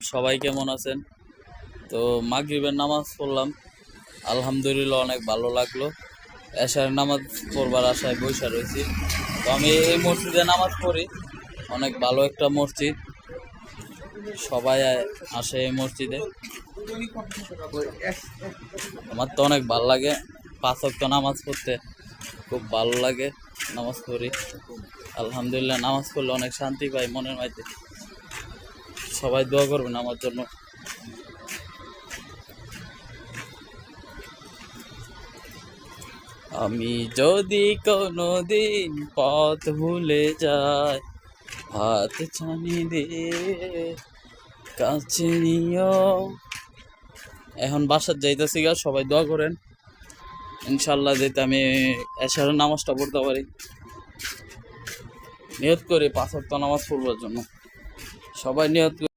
সবাই কেমন আছেন? তো মাগরিবের নামাজ পড়লাম। আলহামদুলিল্লাহ অনেক ভালো লাগল। এশার নামাজ পড়বার আশায় বৈশা রয়েছি। তো আমি এই মসজিদে নামাজ পড়ি। অনেক ভালো একটা মসজিদ। সবাই আসে এই মসজিদে। আমার তো অনেক ভালো লাগে। পাঁচ ওয়াক্ত নামাজ পড়তে খুব ভালো লাগে। নামাজ পড়ি। আলহামদুলিল্লাহ নামাজ পড়লে অনেক শান্তি পাই মনের মধ্যে। সবাই দোয়া করবেন আমার জন্য। আমি যদি কোনো দিন পথ ভুলে যাই, হাত ছানি দিয়ে কাছে নিও। এখন বাসার যাইতেছি গা, সবাই দোয়া করেন। ইনশাল্লাহ যেতে আমি এশারের নামাজটা পড়তে পারি। নিয়ত করে পাঁচ নামাজ পড়বার জন্য। সবাই নিয়ত